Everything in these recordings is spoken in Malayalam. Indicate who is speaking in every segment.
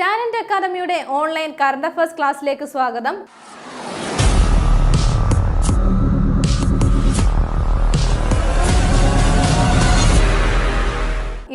Speaker 1: ടാലന്റ് അക്കാദമിയുടെ ഓൺലൈൻ കറണ്ട് അഫേഴ്സ് ക്ലാസ്സിലേക്ക് സ്വാഗതം.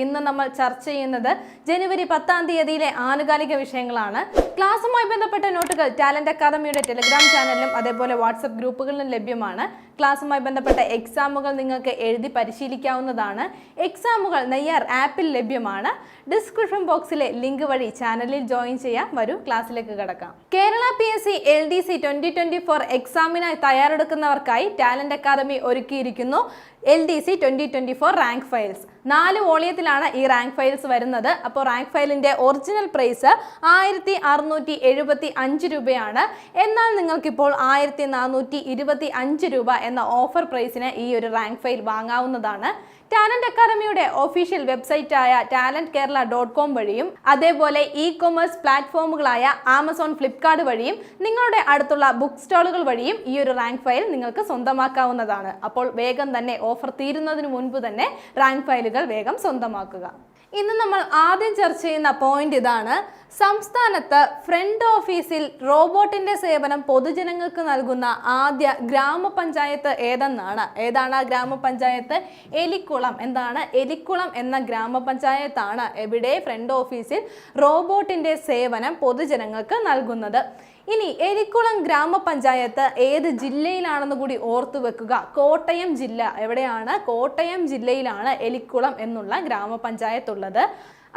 Speaker 1: ഇന്ന് നമ്മൾ ചർച്ച ചെയ്യുന്നത് ജനുവരി പത്താം തീയതിയിലെ ആനുകാലിക വിഷയങ്ങളാണ്. ക്ലാസ്സുമായി ബന്ധപ്പെട്ട നോട്ടുകൾ ടാലന്റ് അക്കാദമിയുടെ ടെലിഗ്രാം ചാനലിലും അതേപോലെ വാട്സപ്പ് ഗ്രൂപ്പുകളിലും ലഭ്യമാണ്. ക്ലാസ്സുമായി ബന്ധപ്പെട്ട എക്സാമുകൾ നിങ്ങൾക്ക് എഴുതി പരിശീലിക്കാവുന്നതാണ്. എക്സാമുകൾ നെയ്യാർ ആപ്പിൽ ലഭ്യമാണ്. ഡിസ്ക്രിപ്ഷൻ ബോക്സിലെ ലിങ്ക് വഴി ചാനലിൽ ജോയിൻ ചെയ്യാം. വരൂ ക്ലാസ്സിലേക്ക് കിടക്കാം. Kerala P S C L D C twenty twenty four എക്സാമിനായി തയ്യാറെടുക്കുന്നവർക്കായി ടാലന്റ് അക്കാദമി ഒരുക്കിയിരിക്കുന്നു L D C twenty twenty four rank files നാല് വോളിയത്തിലാണ് ഈ റാങ്ക് ഫയൽസ് വരുന്നത്. അപ്പോൾ റാങ്ക് ഫയലിന്റെ ഒറിജിനൽ പ്രൈസ് ആയിരത്തി അറുന്നൂറ്റി എഴുപത്തി അഞ്ച് രൂപയാണ്. എന്നാൽ നിങ്ങൾക്കിപ്പോൾ ആയിരത്തി നാനൂറ്റി ഇരുപത്തി അഞ്ച് രൂപ എന്ന ഓഫർ പ്രൈസിന് ഈ ഒരു റാങ്ക് ഫയൽ വാങ്ങാവുന്നതാണ്. ടാലന്റ് അക്കാദമിയുടെ ഒഫീഷ്യൽ വെബ്സൈറ്റായ ടാലന്റ് കേരള ഡോട്ട് കോം വഴിയും അതേപോലെ ഇ കൊമേഴ്സ് പ്ലാറ്റ്ഫോമുകളായ ആമസോൺ ഫ്ലിപ്കാർട്ട് വഴിയും നിങ്ങളുടെ അടുത്തുള്ള ബുക്ക് സ്റ്റാളുകൾ വഴിയും ഈ ഒരു റാങ്ക് ഫയൽ നിങ്ങൾക്ക് സ്വന്തമാക്കാവുന്നതാണ്. അപ്പോൾ വേഗം തന്നെ ഓഫർ തീരുന്നതിന് മുൻപ് തന്നെ റാങ്ക് ഫയലുകൾ വേഗം സ്വന്തമാക്കുക. ഇന്ന് നമ്മൾ ആദ്യം ചർച്ച ചെയ്യുന്ന പോയിന്റ് ഇതാണ്. സംസ്ഥാനത്ത് ഫ്രണ്ട് ഓഫീസിൽ റോബോട്ടിന്റെ സേവനം പൊതുജനങ്ങൾക്ക് നൽകുന്ന ആദ്യ ഗ്രാമപഞ്ചായത്ത് ഏതെന്നാണ്? ഏതാണ് ആ ഗ്രാമപഞ്ചായത്ത്? എലിക്കുളം. എന്താണ്? എലിക്കുളം എന്ന ഗ്രാമപഞ്ചായത്താണ് എവിടെ? ഫ്രണ്ട് ഓഫീസിൽ റോബോട്ടിന്റെ സേവനം പൊതുജനങ്ങൾക്ക് നൽകുന്നത്. ഇനി എരിക്കുളം ഗ്രാമപഞ്ചായത്ത് ഏത് ജില്ലയിലാണെന്ന് കൂടി ഓർത്തു വെക്കുക. കോട്ടയം ജില്ല എവിടെയാണ്? കോട്ടയം ജില്ലയിലാണ് എലിക്കുളം എന്നുള്ള ഗ്രാമപഞ്ചായത്ത് ഉള്ളത്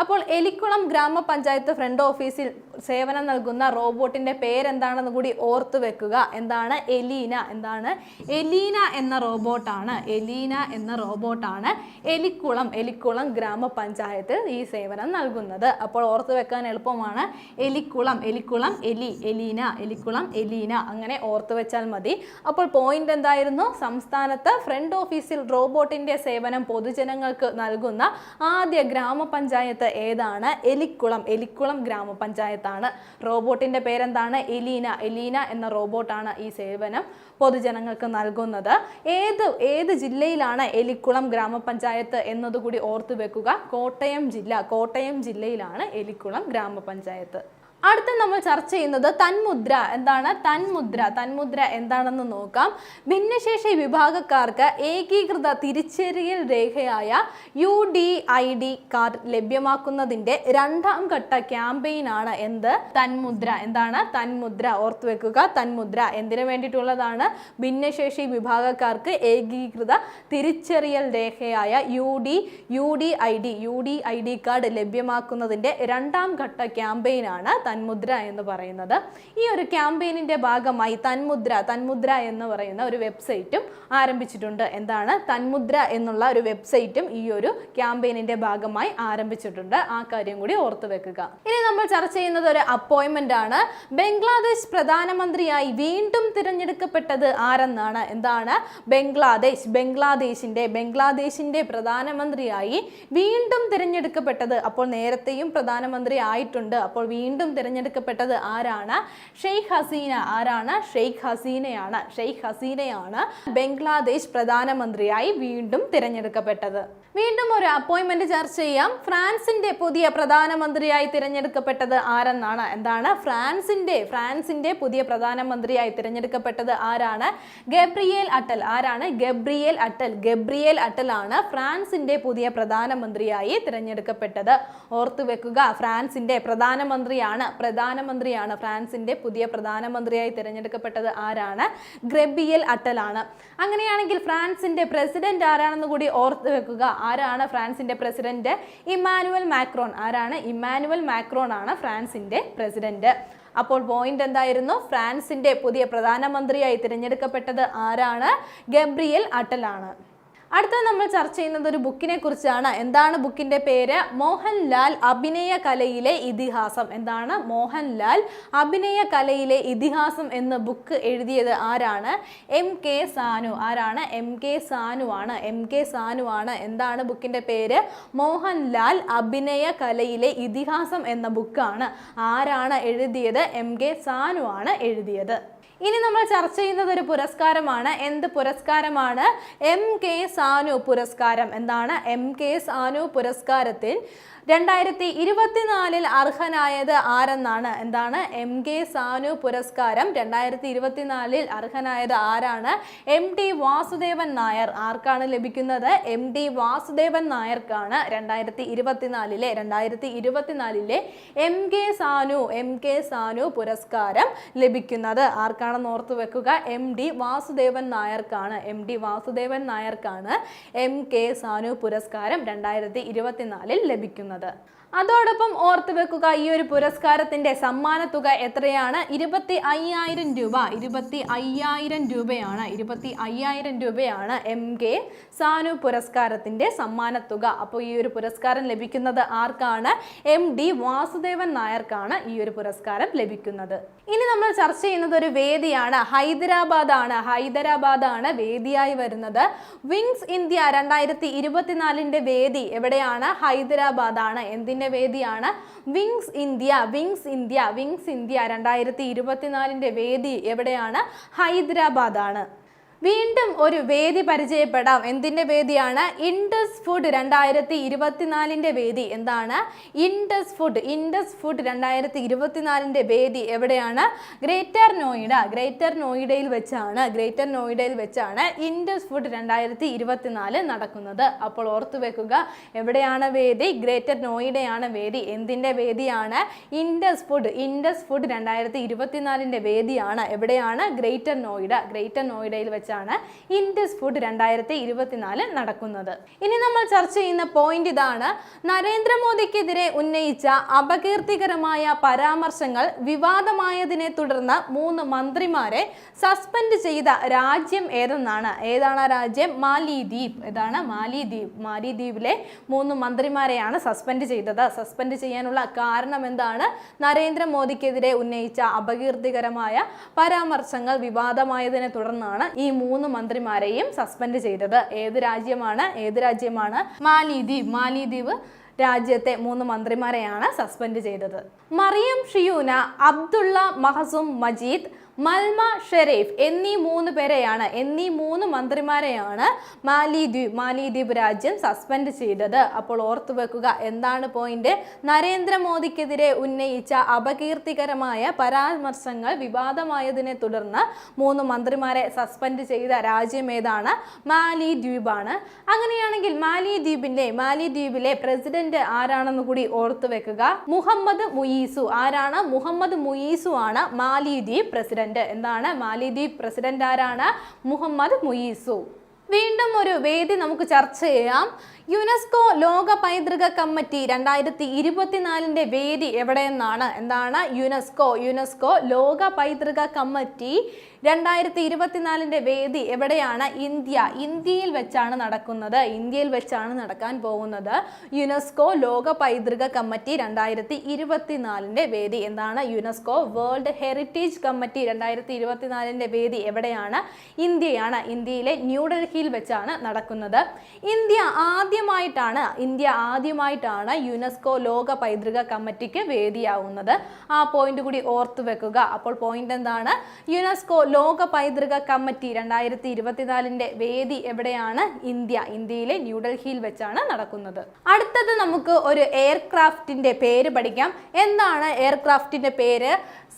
Speaker 1: അപ്പോൾ എലിക്കുളം ഗ്രാമപഞ്ചായത്ത് ഫ്രണ്ട് ഓഫീസിൽ സേവനം നൽകുന്ന റോബോട്ടിന്റെ പേരെന്താണെന്ന് കൂടി ഓർത്തു വെക്കുക. എന്താണ് എലീന? എന്താണ് എലീന എന്ന റോബോട്ടാണ്. എലീന എന്ന റോബോട്ടാണ് എലിക്കുളം എലിക്കുളം ഗ്രാമപഞ്ചായത്തിൽ ഈ സേവനം നൽകുന്നത്. അപ്പോൾ ഓർത്തു വെക്കാൻ എളുപ്പമാണ്. എലിക്കുളം എലിക്കുളം എലി എലീന എലിക്കുളം എലീന. അങ്ങനെ ഓർത്തു വെച്ചാൽ മതി. അപ്പോൾ പോയിന്റ് എന്തായിരുന്നു? സംസ്ഥാനത്ത് ഫ്രണ്ട് ഓഫീസിൽ റോബോട്ടിന്റെ സേവനം പൊതുജനങ്ങൾക്ക് നൽകുന്ന ആദ്യ ഗ്രാമപഞ്ചായത്ത് ഏതാണ്? എലിക്കുളം. എലിക്കുളം ഗ്രാമപഞ്ചായത്താണ്. റോബോട്ടിന്റെ പേരെന്താണ്? എലീന. എലീന എന്ന റോബോട്ടാണ് ഈ സേവനം പൊതുജനങ്ങൾക്ക് നൽകുന്നത്. ഏത് ഏത് ജില്ലയിലാണ് എലിക്കുളം ഗ്രാമപഞ്ചായത്ത് എന്നതുകൂടി ഓർത്തു വെക്കുക കോട്ടയം ജില്ല കോട്ടയം ജില്ലയിലാണ് എലിക്കുളം ഗ്രാമപഞ്ചായത്ത്. അടുത്ത നമ്മൾ ചർച്ച ചെയ്യുന്നത് തന്മുദ്ര. എന്താണ്? തന്മുദ്ര. തന്മുദ്ര എന്താണെന്ന് നോക്കാം. ഭിന്നശേഷി വിഭാഗക്കാർക്ക് ഏകീകൃത തിരിച്ചറിയൽ രേഖയായ U D I D card ലഭ്യമാക്കുന്നതിന്റെ രണ്ടാം ഘട്ട ക്യാമ്പയിനാണ് എന്ത്? തന്മുദ്ര. എന്താണ്? തന്മുദ്ര. ഓർത്തു വെക്കുക. തന്മുദ്ര എന്തിനു വേണ്ടിയിട്ടുള്ളതാണ്? ഭിന്നശേഷി വിഭാഗക്കാർക്ക് ഏകീകൃത തിരിച്ചറിയൽ രേഖയായ U D U D I D. U D I D card ലഭ്യമാക്കുന്നതിന്റെ രണ്ടാം ഘട്ട ക്യാമ്പയിനാണ് തന്മുദ്ര എന്ന് പറയുന്നത്. ഈ ഒരു ക്യാമ്പയിനിന്റെ ഭാഗമായി തന്മുദ്ര തന്മുദ്ര എന്ന് പറയുന്ന ഒരു വെബ്സൈറ്റും ആരംഭിച്ചിട്ടുണ്ട്. എന്താണ്? തന്മുദ്ര എന്നുള്ള ഒരു വെബ്സൈറ്റും ഈ ഒരു ക്യാമ്പയിനിന്റെ ഭാഗമായി ആരംഭിച്ചിട്ടുണ്ട്. ആ കാര്യം കൂടി ഓർത്തു വെക്കുക. ഇനി നമ്മൾ ചർച്ച ചെയ്യുന്നത് ഒരു അപ്പോയിൻമെന്റ് ആണ്. ബംഗ്ലാദേശ് പ്രധാനമന്ത്രിയായി വീണ്ടും തിരഞ്ഞെടുക്കപ്പെട്ടത് ആരെന്നാണ്? എന്താണ്? ബംഗ്ലാദേശ് ബംഗ്ലാദേശിന്റെ ബംഗ്ലാദേശിന്റെ പ്രധാനമന്ത്രിയായി വീണ്ടും തിരഞ്ഞെടുക്കപ്പെട്ടത്. അപ്പോൾ നേരത്തെയും പ്രധാനമന്ത്രി ആയിട്ടുണ്ട്. അപ്പോൾ വീണ്ടും തിരഞ്ഞെടുക്കപ്പെട്ടത് ആരാണ്? ഷെയ്ഖ് ഹസീന. ആരാണ്? ഷെയ്ഖ് ഹസീനയാണ്. ഷെയ്ഖ് ഹസീനയാണ് ബംഗ്ലാദേശ് പ്രധാനമന്ത്രിയായി വീണ്ടും തിരഞ്ഞെടുക്കപ്പെട്ടത്. വീണ്ടും ഒരു അപ്പോയിന്റ്മെന്റ് ചർച്ച ചെയ്യാം. ഫ്രാൻസിന്റെ പുതിയ പ്രധാനമന്ത്രിയായി തിരഞ്ഞെടുക്കപ്പെട്ടത് ആരെന്നാണ്? എന്താണ്? ഫ്രാൻസിന്റെ ഫ്രാൻസിന്റെ പുതിയ പ്രധാനമന്ത്രിയായി തിരഞ്ഞെടുക്കപ്പെട്ടത് ആരാണ്? Gabriel Attal. ആരാണ്? Gabriel Attal. ഗബ്രിയേൽ അട്ടൽ ആണ് ഫ്രാൻസിന്റെ പുതിയ പ്രധാനമന്ത്രിയായി തിരഞ്ഞെടുക്കപ്പെട്ടത്. ഓർത്തു വെക്കുക ഫ്രാൻസിന്റെ പ്രധാനമന്ത്രിയാണ് പ്രധാനമന്ത്രിയാണ്. ഫ്രാൻസിന്റെ പുതിയ പ്രധാനമന്ത്രിയായി തിരഞ്ഞെടുക്കപ്പെട്ടത് ആരാണ്? ഗ്രബിയൽ അട്ടലാണ്. അങ്ങനെയാണെങ്കിൽ ഫ്രാൻസിന്റെ പ്രസിഡന്റ് ആരാണെന്ന് കൂടി ഓർത്ത് വെക്കുക. ആരാണ് ഫ്രാൻസിന്റെ പ്രസിഡന്റ്? Emmanuel Macron. ആരാണ്? ഇമ്മാനുവൽ മാക്രോൺ ആണ് ഫ്രാൻസിന്റെ പ്രസിഡന്റ്. അപ്പോൾ പോയിന്റ് എന്തായിരുന്നു? ഫ്രാൻസിന്റെ പുതിയ പ്രധാനമന്ത്രിയായി തിരഞ്ഞെടുക്കപ്പെട്ടത് ആരാണ്? ഗബ്രിയൽ അട്ടലാണ്. അടുത്ത നമ്മൾ ചർച്ച ചെയ്യുന്നത് ഒരു ബുക്കിനെ കുറിച്ചാണ്. എന്താണ് ബുക്കിന്റെ പേര്? മോഹൻലാൽ അഭിനയ കലയിലെ ഇതിഹാസം. എന്താണ് മോഹൻലാൽ അഭിനയ കലയിലെ ഇതിഹാസം എന്ന ബുക്ക് എഴുതിയത് ആരാണ്? എം കെ സാനു ആരാണ്? എം കെ സാനു ആണ്. എം കെ സാനു ആണ്. എന്താണ് ബുക്കിന്റെ പേര്? മോഹൻലാൽ അഭിനയ കലയിലെ ഇതിഹാസം എന്ന ബുക്കാണ് ആരാണ് എഴുതിയത്? എം കെ സാനു ആണ് എഴുതിയത്. ഇനി നമ്മൾ ചർച്ച ചെയ്യുന്നത് ഒരു പുരസ്കാരമാണ്. എന്ത് പുരസ്കാരമാണ്? എം കെ സാനു പുരസ്കാരം. എന്താണ്? എം കെ സാനു പുരസ്കാരത്തിൽ രണ്ടായിരത്തി ഇരുപത്തിനാലിൽ അർഹനായത് ആരെന്നാണ്? എന്താണ്? എം കെ സാനു പുരസ്കാരം. രണ്ടായിരത്തി ഇരുപത്തിനാലിൽ അർഹനായത് ആരാണ്? M T Vasudevan Nair. ആർക്കാണ് ലഭിക്കുന്നത്? എം ടി വാസുദേവൻ നായർക്കാണ് രണ്ടായിരത്തി ഇരുപത്തിനാലിലെ രണ്ടായിരത്തി ഇരുപത്തിനാലിലെ M K Sanu M K Sanu പുരസ്കാരം ലഭിക്കുന്നത്. ആർക്കാണെന്ന് ഓർത്തു വെക്കുക? എം ഡി വാസുദേവൻ നായർക്കാണ്. എം ഡി വാസുദേവൻ നായർക്കാണ് എം കെ സാനു പുരസ്കാരം രണ്ടായിരത്തി ഇരുപത്തിനാലിൽ ലഭിക്കുന്നത്. another. അതോടൊപ്പം ഓർത്തു വെക്കുക ഈ ഒരു പുരസ്കാരത്തിന്റെ സമ്മാന തുക എത്രയാണ്? ഇരുപത്തി അയ്യായിരം രൂപ. ഇരുപത്തി അയ്യായിരം രൂപയാണ്. ഇരുപത്തി അയ്യായിരം രൂപയാണ് എം കെ സാനു പുരസ്കാരത്തിന്റെ സമ്മാന തുക അപ്പോൾ ഈ ഒരു പുരസ്കാരം ലഭിക്കുന്നത് ആർക്കാണ്? എം ഡി വാസുദേവൻ നായർക്കാണ് ഈ ഒരു പുരസ്കാരം ലഭിക്കുന്നത്. ഇനി നമ്മൾ ചർച്ച ചെയ്യുന്നത് ഒരു വേദിയാണ്. ഹൈദരാബാദ് ആണ് ഹൈദരാബാദ് ആണ് വേദിയായി വരുന്നത്. വിങ്സ് ഇന്ത്യ രണ്ടായിരത്തി ഇരുപത്തിനാലിന്റെ വേദി എവിടെയാണ്? ഹൈദരാബാദ് ആണ് എന്തിന്റെ വേദിയാണ് Wings India Wings India Wings India. രണ്ടായിരത്തി ഇരുപത്തിനാലിന്റെ വേദി എവിടെയാണ്? ഹൈദരാബാദാണ്. വീണ്ടും ഒരു വേദി പരിചയപ്പെടാം. എന്തിന്റെ വേദിയാണ്? ഇൻഡസ് ഫുഡ് രണ്ടായിരത്തി ഇരുപത്തിനാലിന്റെ വേദി. എന്താണ്? ഇൻഡസ് ഫുഡ് ഇൻഡസ് ഫുഡ് രണ്ടായിരത്തി ഇരുപത്തിനാലിന്റെ വേദി എവിടെയാണ്? ഗ്രേറ്റർ നോയിഡ ഗ്രേറ്റർ നോയിഡയിൽ വെച്ചാണ്. ഗ്രേറ്റർ നോയിഡയിൽ വെച്ചാണ് ഇൻഡസ് ഫുഡ് രണ്ടായിരത്തി ഇരുപത്തിനാല് നടക്കുന്നത്. അപ്പോൾ ഓർത്തു വെക്കുക എവിടെയാണ് വേദി? ഗ്രേറ്റർ നോയിഡയാണ് വേദി. എന്തിന്റെ വേദിയാണ്? ഇൻഡസ് ഫുഡ് ഇൻഡസ് ഫുഡ് രണ്ടായിരത്തി ഇരുപത്തിനാലിന്റെ വേദിയാണ്. എവിടെയാണ്? ഗ്രേറ്റർ നോയിഡ ഗ്രേറ്റർ നോയിഡയിൽ വെച്ചാണ് ഇൻഡസ് ഫുഡ് രണ്ടായിരത്തി ഇരുപത്തിനാല് നടക്കുന്നത്. ഇനി നമ്മൾ ചർച്ച ചെയ്യുന്ന പോയിന്റ് ഇതാണ്. നരേന്ദ്രമോദിക്കെതിരെ ഉന്നയിച്ച അപകീർത്തികരമായ പരാമർശങ്ങൾ വിവാദമായതിനെ തുടർന്ന് മൂന്ന് മന്ത്രിമാരെ സസ്പെൻഡ് ചെയ്ത രാജ്യം ഏതെന്നാണ്? ഏതാണ് രാജ്യം? മാലിദ്വീപ്. ഏതാണ് മാലിദ്വീപ്. മാലിദ്വീപിലെ മൂന്ന് മന്ത്രിമാരെയാണ് സസ്പെൻഡ് ചെയ്തത്. സസ്പെൻഡ് ചെയ്യാനുള്ള കാരണം എന്താണ്? നരേന്ദ്രമോദിക്കെതിരെ ഉന്നയിച്ച അപകീർത്തികരമായ പരാമർശങ്ങൾ വിവാദമായതിനെ തുടർന്നാണ് ഈ മൂന്ന് മന്ത്രിമാരെയും സസ്പെൻഡ് ചെയ്തത്. ഏത് രാജ്യമാണ്? ഏത് രാജ്യമാണ്? മാലിദ്വീപ്. മാലിദ്വീപ് രാജ്യത്തെ മൂന്ന് മന്ത്രിമാരെയാണ് സസ്പെൻഡ് ചെയ്തത്. മറിയം ഷിയൂന അബ്ദുള്ള മഹസും മജീദ് മൽമ ഷെരീഫ് എന്നീ മൂന്ന് പേരെയാണ് എന്നീ മൂന്ന് മന്ത്രിമാരെയാണ് മാലിദ്വീപ് മാലിദ്വീപ് രാജ്യം സസ്പെൻഡ് ചെയ്തത്. അപ്പോൾ ഓർത്തു വെക്കുക എന്താണ് പോയിന്റ് നരേന്ദ്രമോദിക്കെതിരെ ഉന്നയിച്ച അപകീർത്തികരമായ പരാമർശങ്ങൾ വിവാദമായതിനെ തുടർന്ന് മൂന്ന് മന്ത്രിമാരെ സസ്പെൻഡ് ചെയ്ത രാജ്യം ഏതാണ്? മാലിദ്വീപാണ്. അങ്ങനെയാണെങ്കിൽ മാലിദ്വീപിന്റെ മാലിദ്വീപിലെ പ്രസിഡന്റ് ആരാണെന്ന് കൂടി ഓർത്തു വെക്കുക. മുഹമ്മദ് മുയീസു ആരാണ്? മുഹമ്മദ് മുയീസു ആണ് മാലിദ്വീപ് പ്രസിഡന്റ്. എന്താണ്? മാലിദ്വീപ് പ്രസിഡന്റ് ആരാണ് മുഹമ്മദ് മുയീസു. വീണ്ടും ഒരു വേദി നമുക്ക് ചർച്ച ചെയ്യാം. യുനെസ്കോ ലോക പൈതൃക കമ്മിറ്റി രണ്ടായിരത്തി ഇരുപത്തിനാലിന്റെ വേദി എവിടെയെന്നാണ്? എന്താണ് യുനെസ്കോ? യുനെസ്കോ ലോക പൈതൃക കമ്മിറ്റി രണ്ടായിരത്തി ഇരുപത്തിനാലിന്റെ വേദി എവിടെയാണ്? ഇന്ത്യ. ഇന്ത്യയിൽ വെച്ചാണ് നടക്കുന്നത്. ഇന്ത്യയിൽ വെച്ചാണ് നടക്കാൻ പോകുന്നത്. യുനെസ്കോ ലോക പൈതൃക കമ്മിറ്റി രണ്ടായിരത്തി ഇരുപത്തിനാലിന്റെ വേദി എന്താണ്? യുനെസ്കോ വേൾഡ് ഹെറിറ്റേജ് കമ്മിറ്റി രണ്ടായിരത്തി ഇരുപത്തിനാലിന്റെ വേദി എവിടെയാണ്? ഇന്ത്യയാണ്. ഇന്ത്യയിലെ ന്യൂഡൽഹിയിൽ വെച്ചാണ് നടക്കുന്നത്. ഇന്ത്യ ആദ്യമായിട്ടാണ് ഇന്ത്യ ആദ്യമായിട്ടാണ് യുനെസ്കോ ലോക പൈതൃക കമ്മിറ്റിക്ക് വേദിയാവുന്നത്. ആ പോയിന്റ് കൂടി ഓർത്തു വെക്കുക. അപ്പോൾ പോയിന്റ് എന്താണ്? യുനെസ്കോ ലോക പൈതൃക കമ്മിറ്റി രണ്ടായിരത്തി ഇരുപത്തിനാലിന്റെ വേദി എവിടെയാണ്? ഇന്ത്യ ഇന്ത്യയിലെ ന്യൂഡൽഹിയിൽ വെച്ചാണ് നടക്കുന്നത്. അടുത്തത് നമുക്ക് ഒരു എയർക്രാഫ്റ്റിന്റെ പേര് പഠിക്കാം. എന്താണ് എയർക്രാഫ്റ്റിന്റെ പേര്?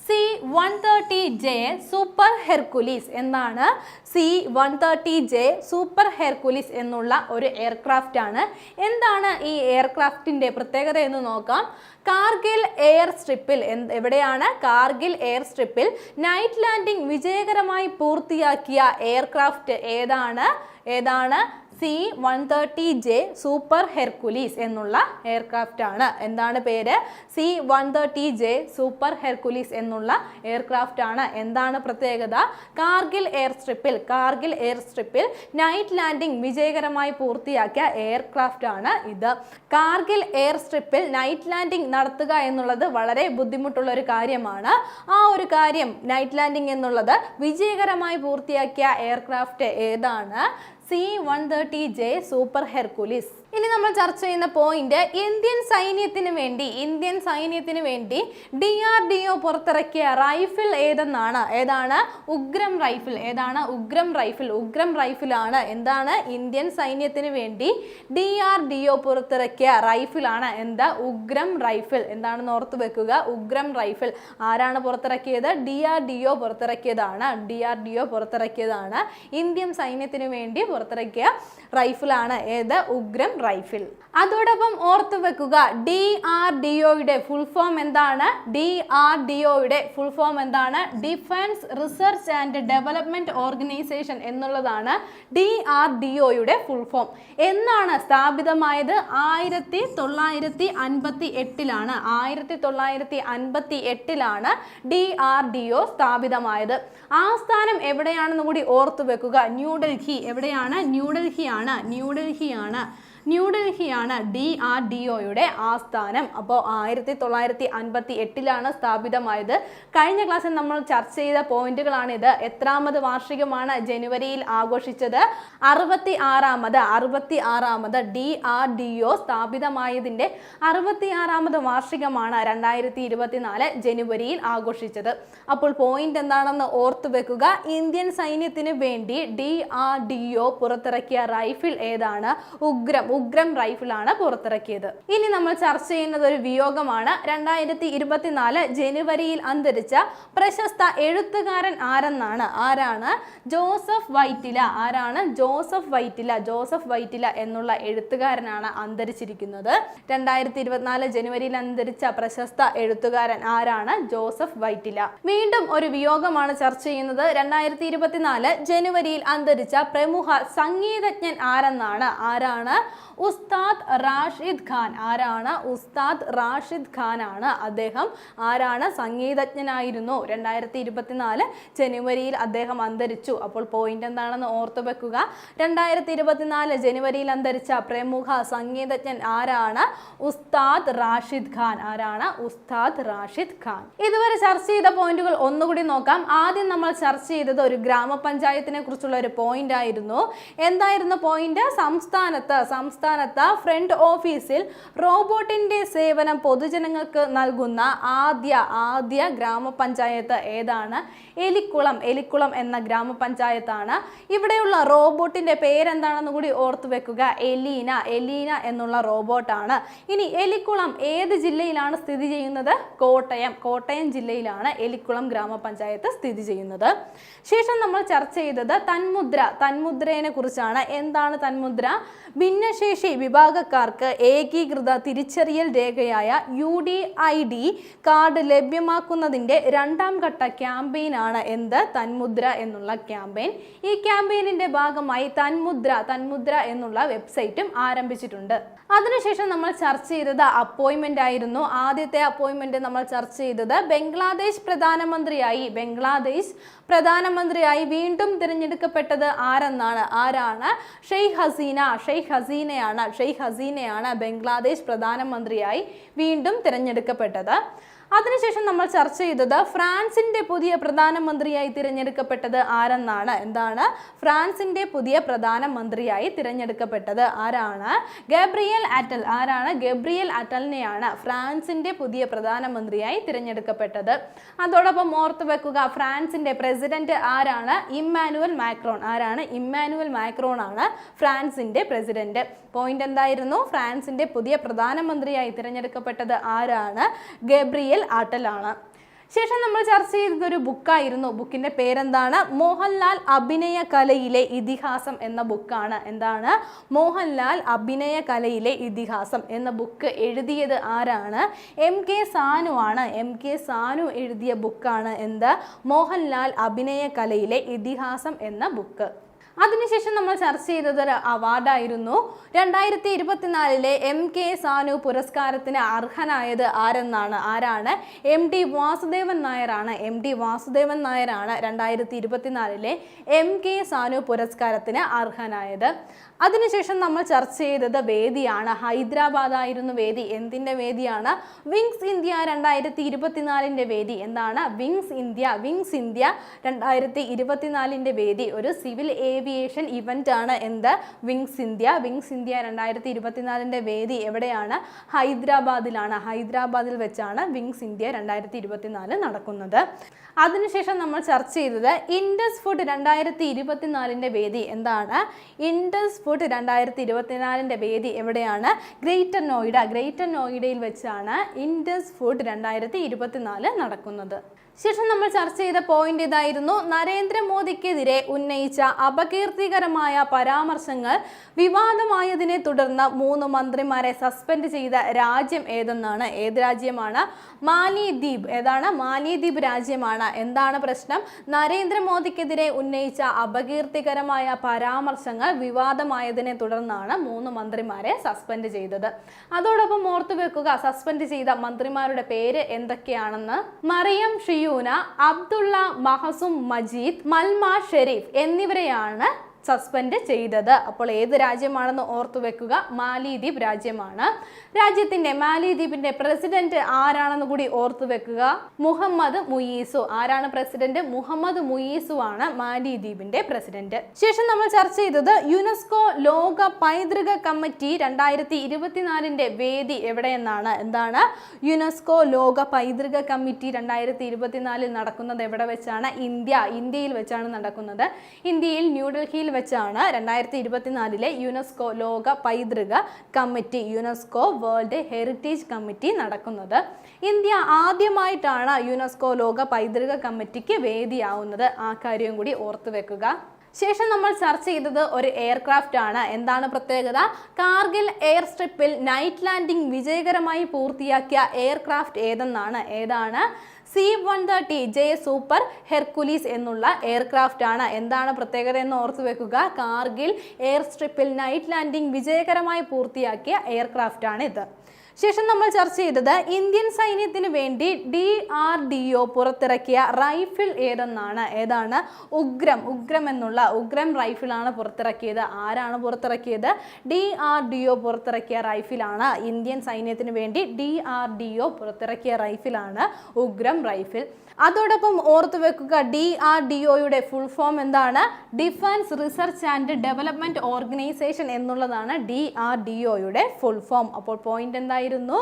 Speaker 1: C one thirty J super Hercules എന്നാണ് C one thirty J super Hercules എന്നുള്ള ഒരു എയർക്രാഫ്റ്റ് ആണ്. എന്താണ് ഈ എയർക്രാഫ്റ്റിന്റെ പ്രത്യേകത എന്ന് നോക്കാം. കാർഗിൽ എയർ സ്ട്രിപ്പിൽ എവിടെയാണ്? കാർഗിൽ എയർ സ്ട്രിപ്പിൽ നൈറ്റ് ലാൻഡിംഗ് വിജയകരമായി പൂർത്തിയാക്കിയ എയർക്രാഫ്റ്റ് ഏതാണ്? ഏതാണ്? C one thirty J super Hercules എന്നുള്ള എയർക്രാഫ്റ്റ് ആണ്. എന്താണ് പേര്? C one thirty J super Hercules എന്നുള്ള എയർക്രാഫ്റ്റ് ആണ്. എന്താണ് പ്രത്യേകത? കാർഗിൽ എയർ സ്ട്രിപ്പിൽ കാർഗിൽ എയർ സ്ട്രിപ്പിൽ നൈറ്റ് ലാൻഡിംഗ് വിജയകരമായി പൂർത്തിയാക്കിയ എയർക്രാഫ്റ്റ് ആണ് ഇത്. കാർഗിൽ എയർ സ്ട്രിപ്പിൽ നൈറ്റ് ലാൻഡിംഗ് നടത്തുക എന്നുള്ളത് വളരെ ബുദ്ധിമുട്ടുള്ള ഒരു കാര്യമാണ്. ആ ഒരു കാര്യം നൈറ്റ് ലാൻഡിംഗ് എന്നുള്ളത് വിജയകരമായി പൂർത്തിയാക്കിയ എയർക്രാഫ്റ്റ് ഏതാണ്? C one thirty J super Hercules ഇനി നമ്മൾ ചർച്ച ചെയ്യുന്ന പോയിന്റ് ഇന്ത്യൻ സൈന്യത്തിന് വേണ്ടി ഇന്ത്യൻ സൈന്യത്തിന് വേണ്ടി ഡി ആർ ഡി ഒ പുറത്തിറക്കിയ റൈഫിൾ ഏതെന്നാണ്? ഏതാണ്? ഉഗ്രം റൈഫിൾ ഏതാണ് ഉഗ്രം റൈഫിൾ ഉഗ്രം റൈഫിലാണ് എന്താണ്? ഇന്ത്യൻ സൈന്യത്തിന് വേണ്ടി ഡി ആർ ഡി ഒ പുറത്തിറക്കിയ റൈഫിളാണ് എന്താ? ഉഗ്രം റൈഫിൾ എന്താണെന്ന് ഓർത്ത് വെക്കുക. ഉഗ്രം റൈഫിൾ ആരാണ് പുറത്തിറക്കിയത്? ഡി ആർ ഡി ഒ പുറത്തിറക്കിയതാണ്. ഡി ആർ ഡി ഒ പുറത്തിറക്കിയതാണ്. ഇന്ത്യൻ സൈന്യത്തിന് വേണ്ടി പുറത്തിറക്കിയ റൈഫിളാണ്. ഏത്? ഉഗ്രം റൈഫിൾ. അതോടൊപ്പം ഓർത്തു വെക്കുക ഡി ആർ ഡി ഒയുടെ ഫുൾ ഫോം എന്താണ്? ഡി ആർ ഡി ഒയുടെ ഫുൾ ഫോം എന്താണ്? Defence research and development organisation എന്നുള്ളതാണ് ഡി ആർ ഡി ഒയുടെ ഫുൾ ഫോം എന്നാണ് സ്ഥാപിതമായത്? ആയിരത്തി തൊള്ളായിരത്തി അൻപത്തി എട്ടിലാണ് ആയിരത്തി തൊള്ളായിരത്തി അൻപത്തി എട്ടിലാണ് ഡി ആർ ഡി ഒ സ്ഥാപിതമായത്. ആസ്ഥാനം എവിടെയാണെന്ന് കൂടി ഓർത്തു വെക്കുക. ന്യൂഡൽഹി എവിടെയാണ്? ന്യൂഡൽഹിയാണ് ന്യൂഡൽഹിയാണ് ന്യൂഡൽഹിയാണ് ഡി ആർ ഡി ഒയുടെ ആസ്ഥാനം. അപ്പോൾ ആയിരത്തി തൊള്ളായിരത്തി അൻപത്തി എട്ടിലാണ് സ്ഥാപിതമായത്. കഴിഞ്ഞ ക്ലാസ്സിൽ നമ്മൾ ചർച്ച ചെയ്ത പോയിന്റുകളാണിത്. എത്രാമത് വാർഷികമാണ് ജനുവരിയിൽ ആഘോഷിച്ചത്. അറുപത്തി ആറാമത് അറുപത്തി ആറാമത് ഡി ആർ ഡി ഒ സ്ഥാപിതമായതിന്റെ അറുപത്തി ആറാമത് വാർഷികമാണ് രണ്ടായിരത്തി ഇരുപത്തിനാല് ജനുവരിയിൽ ആഘോഷിച്ചത്. അപ്പോൾ പോയിന്റ് എന്താണെന്ന് ഓർത്തു വെക്കുക. ഇന്ത്യൻ സൈന്യത്തിന് വേണ്ടി ഡി ആർ ഡി ഒ പുറത്തിറക്കിയ റൈഫിൾ ഏതാണ്? ഉഗ്രം ഉഗ്രം റൈഫിളാണ് പുറത്തിറക്കിയത്. ഇനി നമ്മൾ ചർച്ച ചെയ്യുന്നത് ഒരു വിയോഗമാണ്. രണ്ടായിരത്തി ഇരുപത്തിനാല് ജനുവരിയിൽ അന്തരിച്ച പ്രശസ്ത എഴുത്തുകാരൻ ആരെന്നാണ്? ആരാണ്? ജോസഫ് വൈറ്റില. ആരാണ് ജോസഫ് വൈറ്റില? ജോസഫ് വൈറ്റില എന്നുള്ള എഴുത്തുകാരനാണ് അന്തരിച്ചിരിക്കുന്നത്. രണ്ടായിരത്തി ഇരുപത്തിനാല് ജനുവരിയിൽ അന്തരിച്ച പ്രശസ്ത എഴുത്തുകാരൻ ആരാണ്? ജോസഫ് വൈറ്റില. വീണ്ടും ഒരു വിയോഗമാണ് ചർച്ച ചെയ്യുന്നത്. രണ്ടായിരത്തി ഇരുപത്തിനാല് ജനുവരിയിൽ അന്തരിച്ച പ്രമുഖ സംഗീതജ്ഞൻ ആരെന്നാണ്? ആരാണ്? ഉസ്താദ് റാഷിദ് ഖാൻ. ആരാണ്? ഉസ്താദ് റാഷിദ് ഖാൻ ആണ് അദ്ദേഹം. ആരാണ്? സംഗീതജ്ഞനായിരുന്നു. രണ്ടായിരത്തി ഇരുപത്തിനാല് ജനുവരിയിൽ അദ്ദേഹം അന്തരിച്ചു. അപ്പോൾ പോയിന്റ് എന്താണെന്ന് ഓർത്തു വെക്കുക. രണ്ടായിരത്തി ഇരുപത്തിനാല് ജനുവരിയിൽ അന്തരിച്ച പ്രമുഖ സംഗീതജ്ഞൻ ആരാണ്? ഉസ്താദ് റാഷിദ് ഖാൻ. ആരാണ്? ഉസ്താദ് റാഷിദ് ഖാൻ. ഇതുവരെ ചർച്ച ചെയ്ത പോയിന്റുകൾ ഒന്നുകൂടി നോക്കാം. ആദ്യം നമ്മൾ ചർച്ച ചെയ്തത് ഒരു ഗ്രാമപഞ്ചായത്തിനെ കുറിച്ചുള്ള ഒരു പോയിന്റ് ആയിരുന്നു. എന്തായിരുന്നു പോയിന്റ് സംസ്ഥാനത്ത് സംസ്ഥാനത്ത് ഫ്രണ്ട് ഓഫീസിൽ റോബോട്ടിന്റെ സേവനം പൊതുജനങ്ങൾക്ക് നൽകുന്ന ആദ്യ ആദ്യ ഗ്രാമപഞ്ചായത്ത് ഏതാണ്? എലിക്കുളം എലിക്കുളം എന്ന ഗ്രാമപഞ്ചായത്താണ്. ഇവിടെയുള്ള റോബോട്ടിന്റെ പേരെന്താണെന്ന് കൂടി ഓർത്തു വെക്കുക. എലീന എലീന എന്നുള്ള റോബോട്ടാണ്. ഇനി എലിക്കുളം ഏത് ജില്ലയിലാണ് സ്ഥിതി ചെയ്യുന്നത്? കോട്ടയം കോട്ടയം ജില്ലയിലാണ് എലിക്കുളം ഗ്രാമപഞ്ചായത്ത് സ്ഥിതി ചെയ്യുന്നത്. ശേഷം നമ്മൾ ചർച്ച ചെയ്തത് തന്മുദ്ര തന്മുദ്രയെ കുറിച്ചാണ്. എന്താണ് തന്മുദ്ര? ഭിന്നശേഷി വിഭാഗക്കാർക്ക് ഏകീകൃത തിരിച്ചറിയൽ രേഖയായ U D I D card ലഭ്യമാക്കുന്നതിന്റെ രണ്ടാം ഘട്ട ക്യാമ്പയിനാണ് എന്ത് തന്മുദ്ര എന്നുള്ള ക്യാമ്പയിൻ. ഈ ക്യാമ്പയിനിന്റെ ഭാഗമായി തന്മുദ്ര തന്മുദ്ര എന്നുള്ള വെബ്സൈറ്റും ആരംഭിച്ചിട്ടുണ്ട്. അതിനുശേഷം നമ്മൾ ചർച്ച ചെയ്തത് അപ്പോയിൻമെന്റ് ആയിരുന്നു. ആദ്യത്തെ അപ്പോയിൻമെന്റ് നമ്മൾ ചർച്ച ചെയ്തത് ബംഗ്ലാദേശ് പ്രധാനമന്ത്രിയായി ബംഗ്ലാദേശ് പ്രധാനമന്ത്രിയായി വീണ്ടും തിരഞ്ഞെടുക്കപ്പെട്ടത് ആരെന്നാണ്? ആരാണ്? ഷെയ്ഖ് ഹസീന. ഷെയ്ഖ് ഹസീനയാണ് ഷെയ്ഖ് ഹസീനയാണ് ബംഗ്ലാദേശ് പ്രധാനമന്ത്രിയായി വീണ്ടും തിരഞ്ഞെടുക്കപ്പെട്ടത്. അതിനുശേഷം നമ്മൾ ചർച്ച ചെയ്തത് ഫ്രാൻസിന്റെ പുതിയ പ്രധാനമന്ത്രിയായി തിരഞ്ഞെടുക്കപ്പെട്ടത് ആരെന്നാണ്? എന്താണ്? ഫ്രാൻസിന്റെ പുതിയ പ്രധാനമന്ത്രിയായി തിരഞ്ഞെടുക്കപ്പെട്ടത് ആരാണ്? ഗബ്രിയൽ അറ്റൽ ആരാണ്? ഗബ്രിയൽ അറ്റലിനെയാണ് ഫ്രാൻസിന്റെ പുതിയ പ്രധാനമന്ത്രിയായി തിരഞ്ഞെടുക്കപ്പെട്ടത്. അതോടൊപ്പം ഓർത്ത് വെക്കുക ഫ്രാൻസിന്റെ പ്രസിഡന്റ് ആരാണ്? Emmanuel Macron. ആരാണ്? ഇമ്മാനുവൽ മാക്രോൺ ആണ് ഫ്രാൻസിന്റെ പ്രസിഡന്റ്. പോയിന്റ് എന്തായിരുന്നു? ഫ്രാൻസിന്റെ പുതിയ പ്രധാനമന്ത്രിയായി തിരഞ്ഞെടുക്കപ്പെട്ടത് ആരാണ്? ഗബ്രിയൽ ആട്ടലാണ്. ശേഷം നമ്മൾ ചർച്ച ചെയ്തത് ഒരു ബുക്കായിരുന്നു. ബുക്കിന്റെ പേരെന്താണ്? മോഹൻലാൽ അഭിനയ കലയിലെ ഇതിഹാസം എന്ന ബുക്കാണ്. എന്താണ്? മോഹൻലാൽ അഭിനയ കലയിലെ ഇതിഹാസം എന്ന ബുക്ക് എഴുതിയത് ആരാണ്? എം കെ സാനു ആണ്. എം കെ സാനു എഴുതിയ ബുക്കാണ് എന്ത്? മോഹൻലാൽ അഭിനയ കലയിലെ ഇതിഹാസം എന്ന ബുക്ക്. അതിനുശേഷം നമ്മൾ ചർച്ച ചെയ്തത് ഒരു അവാർഡായിരുന്നു. രണ്ടായിരത്തി ഇരുപത്തിനാലിലെ എം കെ സാനു പുരസ്കാരത്തിന് അർഹനായത് ആരെന്നാണ്? ആരാണ്? എം ഡി വാസുദേവൻ നായരാണ്. എം ഡി വാസുദേവൻ നായരാണ് രണ്ടായിരത്തി ഇരുപത്തിനാലിലെ എം കെ സാനു പുരസ്കാരത്തിന് അർഹനായത്. അതിനുശേഷം നമ്മൾ ചർച്ച ചെയ്തത് വേദിയാണ്. ഹൈദരാബാദ് ആയിരുന്നു വേദി. എന്തിന്റെ വേദിയാണ്? വിങ്സ് ഇന്ത്യ രണ്ടായിരത്തി ഇരുപത്തിനാലിന്റെ വേദി. എന്താണ്? Wings India. വിങ്സ് ഇന്ത്യ രണ്ടായിരത്തി ഇരുപത്തിനാലിന്റെ വേദി. ഒരു സിവിൽ ഏവിയേഷൻ ഏവിയേഷൻ ഇവന്റ് ആണ് എന്ത് വിങ്സ് ഇന്ത്യ വിങ്സ് ഇന്ത്യ രണ്ടായിരത്തി ഇരുപത്തിനാലിന്റെ വേദി എവിടെയാണ്? ഹൈദരാബാദിലാണ്. ഹൈദരാബാദിൽ വെച്ചാണ് വിങ്സ് ഇന്ത്യ രണ്ടായിരത്തി ഇരുപത്തിനാല് നടക്കുന്നത്. അതിനുശേഷം നമ്മൾ ചർച്ച ചെയ്തത് ഇൻഡസ് ഫുഡ് രണ്ടായിരത്തി ഇരുപത്തിനാലിന്റെ വേദി എന്താണ്? ഇൻഡസ് ഫുഡ് രണ്ടായിരത്തി ഇരുപത്തിനാലിന്റെ വേദി എവിടെയാണ്? ഗ്രേറ്റർ നോയിഡ ഗ്രേറ്റർ നോയിഡയിൽ വെച്ചാണ് ഇൻഡസ് ഫുഡ് രണ്ടായിരത്തി നടക്കുന്നത്. ശേഷം നമ്മൾ ചർച്ച ചെയ്ത പോയിന്റ് ഇതായിരുന്നു. നരേന്ദ്രമോദിക്കെതിരെ ഉന്നയിച്ച അപകീർത്തികരമായ പരാമർശങ്ങൾ വിവാദമായതിനെ തുടർന്ന് മൂന്ന് മന്ത്രിമാരെ സസ്പെൻഡ് ചെയ്ത രാജ്യം ഏതെന്നാണ്? ഏത് രാജ്യമാണ്? മാലിദ്വീപ്. ഏതാണ്? മാലിദ്വീപ് രാജ്യമാണ്. എന്താണ് പ്രശ്നം? നരേന്ദ്രമോദിക്കെതിരെ ഉന്നയിച്ച അപകീർത്തികരമായ പരാമർശങ്ങൾ വിവാദമായതിനെ തുടർന്നാണ് മൂന്ന് മന്ത്രിമാരെ സസ്പെൻഡ് ചെയ്തത്. അതോടൊപ്പം ഓർത്തു വെക്കുക സസ്പെൻഡ് ചെയ്ത മന്ത്രിമാരുടെ പേര് എന്തൊക്കെയാണെന്ന് മറിയം ഷിയൂന അബ്ദുള്ള മഹസും മജീദ് മൽമ ഷെരീഫ് എന്നിവരെയാണ് സസ്പെൻഡ് ചെയ്തത്. അപ്പോൾ ഏത് രാജ്യമാണെന്ന് ഓർത്തു വെക്കുക. മാലിദ്വീപ് രാജ്യമാണ്. രാജ്യത്തിന്റെ മാലിദ്വീപിന്റെ പ്രസിഡന്റ് ആരാണെന്ന് കൂടി ഓർത്തു വെക്കുക. മുഹമ്മദ് മുയീസു ആരാണ് പ്രസിഡന്റ് മുഹമ്മദ് മുയീസു ആണ് മാലിദ്വീപിന്റെ പ്രസിഡന്റ് ശേഷം നമ്മൾ ചർച്ച ചെയ്തത് യുനെസ്കോ ലോക പൈതൃക കമ്മിറ്റി രണ്ടായിരത്തി ഇരുപത്തിനാലിന്റെ വേദി എവിടെയെന്നാണ്. എന്താണ്? യുനെസ്കോ ലോക പൈതൃക കമ്മിറ്റി രണ്ടായിരത്തി ഇരുപത്തിനാലിൽ നടക്കുന്നത് എവിടെ വെച്ചാണ്? ഇന്ത്യ. ഇന്ത്യയിൽ വെച്ചാണ് നടക്കുന്നത്. ഇന്ത്യയിൽ ന്യൂഡൽഹിയിൽ വെച്ചാണ് രണ്ടായിരത്തി ഇരുപത്തിനാലിലെ യുനെസ്കോ ലോക പൈതൃക committee UNESCO world heritage committee നടക്കുന്നത്. ഇന്ത്യ ആദ്യമായിട്ടാണ് യുനെസ്കോ ലോക പൈതൃക കമ്മിറ്റിക്ക് വേദിയാവുന്നത്. ആ കാര്യവും കൂടി ഓർത്തു വെക്കുക. ശേഷം നമ്മൾ ചർച്ച ചെയ്തത് ഒരു എയർക്രാഫ്റ്റ് ആണ്. എന്താണ് പ്രത്യേകത? കാർഗിൽ എയർ സ്ട്രിപ്പിൽ നൈറ്റ് ലാൻഡിംഗ് വിജയകരമായി പൂർത്തിയാക്കിയ എയർക്രാഫ്റ്റ് ഏതെന്നാണ്? ഏതാണ്? C one thirty J super Hercules എന്നുള്ള എയർക്രാഫ്റ്റ് ആണ്. എന്താണ് പ്രത്യേകത എന്ന് ഓർത്തു വെക്കുക? കാർഗിൽ എയർ സ്ട്രിപ്പിൽ നൈറ്റ് ലാൻഡിംഗ് വിജയകരമായി പൂർത്തിയാക്കിയ എയർക്രാഫ്റ്റ് ആണ് ഇത്. ശേഷം നമ്മൾ ചർച്ച ചെയ്തത് ഇന്ത്യൻ സൈന്യത്തിന് വേണ്ടി ഡി ആർ ഡി ഒ പുറത്തിറക്കിയ റൈഫിൾ ഏതെന്നാണ്? ഏതാണ്? ഉഗ്രം. ഉഗ്രം എന്നുള്ള ഉഗ്രം റൈഫിളാണ് പുറത്തിറക്കിയത്. ആരാണ് പുറത്തിറക്കിയത്? ഡി ആർ ഡി ഒ പുറത്തിറക്കിയ റൈഫിലാണ് ഇന്ത്യൻ സൈന്യത്തിന് വേണ്ടി ഡി ആർ ഡി ഒ പുറത്തിറക്കിയ റൈഫിലാണ് ഉഗ്രം റൈഫിൾ. അതോടൊപ്പം ഓർത്തു വെക്കുക ഡി ആർ ഡി ഒയുടെ ഫുൾ ഫോം എന്താണ്? Defence research and development organisation എന്നുള്ളതാണ് ഡി ആർ ഡി ഒയുടെ ഫുൾ ഫോം അപ്പോൾ പോയിന്റ് എന്തായിരുന്നു?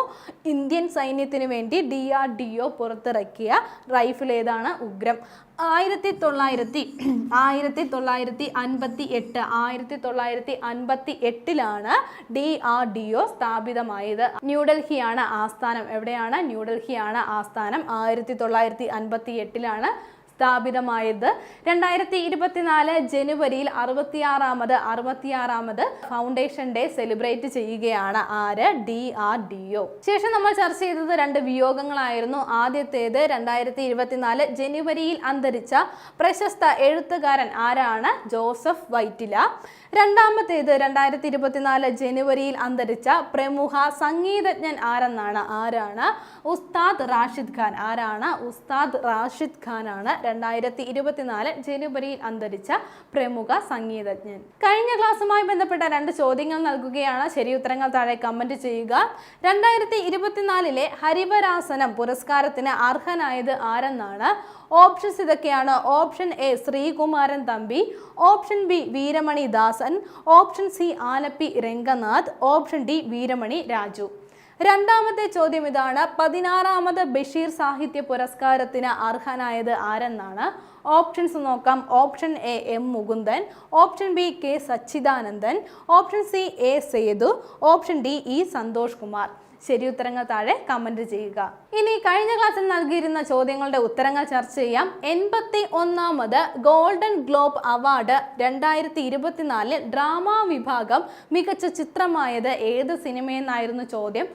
Speaker 1: ഇന്ത്യൻ സൈന്യത്തിന് വേണ്ടി ഡി ആർ ഡി ഒ പുറത്തിറക്കിയ റൈഫിൾ ഏതാണ്? ഉഗ്രം. ആയിരത്തി തൊള്ളായിരത്തി ആയിരത്തി തൊള്ളായിരത്തി അൻപത്തി എട്ട് ആയിരത്തി തൊള്ളായിരത്തി അൻപത്തി എട്ടിലാണ് ഡി ആർ ഡി ഒ സ്ഥാപിതമായത്. ന്യൂഡൽഹിയാണ് ആസ്ഥാനം. എവിടെയാണ്? ന്യൂഡൽഹിയാണ് ആസ്ഥാനം. ആയിരത്തി തൊള്ളായിരത്തി അൻപത്തി എട്ടിലാണ് സ്ഥാപിതമായത്. രണ്ടായിരത്തി ഇരുപത്തിനാല് ജനുവരിയിൽ അറുപത്തിയാറാമത് അറുപത്തിയാറാമത് ഫൗണ്ടേഷൻ ഡേ സെലിബ്രേറ്റ് ചെയ്യുകയാണ് ആര്? D R D O. ശേഷം നമ്മൾ ചർച്ച ചെയ്തത് രണ്ട് വിയോഗങ്ങളായിരുന്നു. ആദ്യത്തേത് രണ്ടായിരത്തി ഇരുപത്തിനാല് ജനുവരിയിൽ അന്തരിച്ച പ്രശസ്ത എഴുത്തുകാരൻ ആരാണ്? ജോസഫ് വൈറ്റില. രണ്ടാമത്തേത് രണ്ടായിരത്തി ഇരുപത്തിനാല് ജനുവരിയിൽ അന്തരിച്ച പ്രമുഖ സംഗീതജ്ഞൻ ആരെന്നാണ്? ആരാണ്? ഉസ്താദ് റാഷിദ് ഖാൻ. ആരാണ്? ഉസ്താദ് റാഷിദ് ഖാൻ ആണ് രണ്ടായിരത്തി ഇരുപത്തിനാല് ജനുവരിയിൽ അന്തരിച്ച പ്രമുഖ സംഗീതജ്ഞൻ. കഴിഞ്ഞ ക്ലാസ്സുമായി ബന്ധപ്പെട്ട രണ്ട് ചോദ്യങ്ങൾ നൽകുകയാണ്. ശരി ഉത്തരങ്ങൾ താഴെ കമന്റ് ചെയ്യുക. രണ്ടായിരത്തി ഇരുപത്തിനാലിലെ ഹരിവരാസനം പുരസ്കാരത്തിന് അർഹനായത് ആരെന്നാണ്? ഓപ്ഷൻസ് ഇതൊക്കെയാണ്. Option A Sreekumaran Thampi. Option B Veeramani Dasan. Option C Alleppey Ranganath. Option D Veeramani Raju. രണ്ടാമത്തെ ചോദ്യം ഇതാണ്. പതിനാറാമത് ബഷീർ സാഹിത്യ പുരസ്കാരത്തിന് അർഹനായത് ആരെന്നാണ്? ഓപ്ഷൻസ് നോക്കാം. Option A M Mukundan. Option B K Sachidanandan. Option C A Sethu. Option D E Santhosh Kumar. ശരി ഉത്തരങ്ങൾ താഴെ കമന്റ് ചെയ്യുക. ഇനി കഴിഞ്ഞ ക്ലാസ്സിൽ നൽകിയിരുന്ന ചോദ്യങ്ങളുടെ ഉത്തരങ്ങൾ ചർച്ച ചെയ്യാം. എൺപത്തി ഒന്നാമത് ഗോൾഡൻ ഗ്ലോബ് അവാർഡ് രണ്ടായിരത്തി ഇരുപത്തിനാലിൽ ഡ്രാമ വിഭാഗം മികച്ച ചിത്രമായത് ഏത് സിനിമയെന്നായിരുന്നു ചോദ്യം.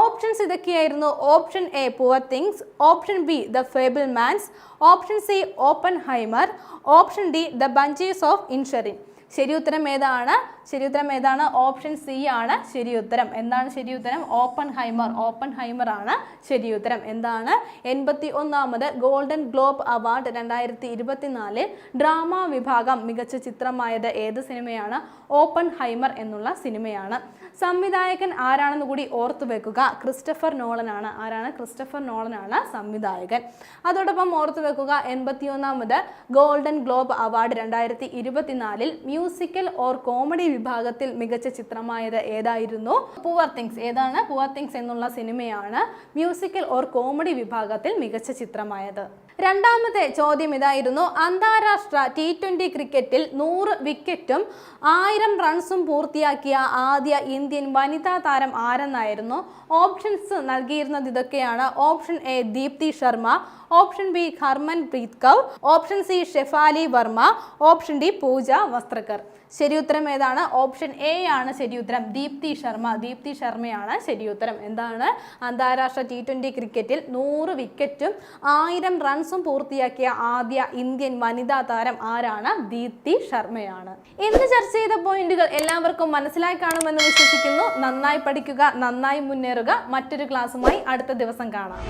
Speaker 1: ഓപ്ഷൻസ് ഇതൊക്കെയായിരുന്നു. Option A Poor Things option B the Fabelmans option C Oppenheimer option D the Banshees of Inisherin ശരി ഉത്തരം ഏതാണ്? ശരിയുത്തരം ഏതാണ്? ഓപ്ഷൻ സി ആണ് ശരിയുത്തരം. എന്താണ് ശരിയുത്തരം? ഓപ്പൺ ഹൈമർ ഓപ്പൺ ഹൈമർ ആണ് ശരിയുത്തരം. എന്താണ്? എൺപത്തി ഒന്നാമത് ഗോൾഡൻ ഗ്ലോബ് അവാർഡ് രണ്ടായിരത്തി ഇരുപത്തിനാലിൽ ഡ്രാമ വിഭാഗം മികച്ച ചിത്രമായത് ഏത് സിനിമയാണ്? ഓപ്പൺ ഹൈമർ എന്നുള്ള സിനിമയാണ്. സംവിധായകൻ ആരാണെന്ന് കൂടി ഓർത്തു വെക്കുക. ക്രിസ്റ്റഫർ നോളനാണ് ആരാണ്? ക്രിസ്റ്റഫർ നോളനാണ് സംവിധായകൻ. അതോടൊപ്പം ഓർത്തു വെക്കുക എൺപത്തിയൊന്നാമത് ഗോൾഡൻ ഗ്ലോബ് അവാർഡ് രണ്ടായിരത്തി ഇരുപത്തിനാലിൽ മ്യൂസിക്കൽ ഓർ കോമഡി വിഭാഗത്തിൽ മികച്ച ചിത്രമായത് ഏതായിരുന്നു? പുവർ തിങ്സ് ഏതാണ്? പുവർ തിങ്സ് എന്നുള്ള സിനിമയാണ് മ്യൂസിക്കൽ ഓർ കോമഡി വിഭാഗത്തിൽ മികച്ച ചിത്രമായത്. രണ്ടാമത്തെ ചോദ്യം ഇതായിരുന്നു. അന്താരാഷ്ട്ര ടി ട്വന്റി ക്രിക്കറ്റിൽ നൂറ് വിക്കറ്റും ആയിരം റൺസും പൂർത്തിയാക്കിയ ആദ്യ ഇന്ത്യൻ വനിതാ താരം ആരെന്നായിരുന്നു? ഓപ്ഷൻസ് നൽകിയിരുന്നത് ഇതൊക്കെയാണ്. Option A Deepti Sharma. Option B Harmanpreet Kaur. Option C Shafali Verma. Option D Pooja Vastrakar. ശരിയുത്തരം ഏതാണ്? ഓപ്ഷൻ എ ആണ് ശരിയുത്തരം. ദീപ്തി ശർമ്മ. ദീപ്തി ശർമ്മയാണ് ശരിയുത്തരം. എന്താണ്? അന്താരാഷ്ട്ര ടി ട്വന്റി ക്രിക്കറ്റിൽ നൂറ് വിക്കറ്റും ആയിരം റൺസും പൂർത്തിയാക്കിയ ആദ്യ ഇന്ത്യൻ വനിതാ താരം ആരാണ്? ദീപ്തി ശർമ്മയാണ്. ഇന്ന് ചർച്ച ചെയ്ത പോയിന്റുകൾ എല്ലാവർക്കും മനസ്സിലായി കാണുമെന്ന് വിശ്വസിക്കുന്നു. നന്നായി പഠിക്കുക നന്നായി മുന്നേറുക. മറ്റൊരു ക്ലാസ്സുമായി അടുത്ത ദിവസം കാണാം.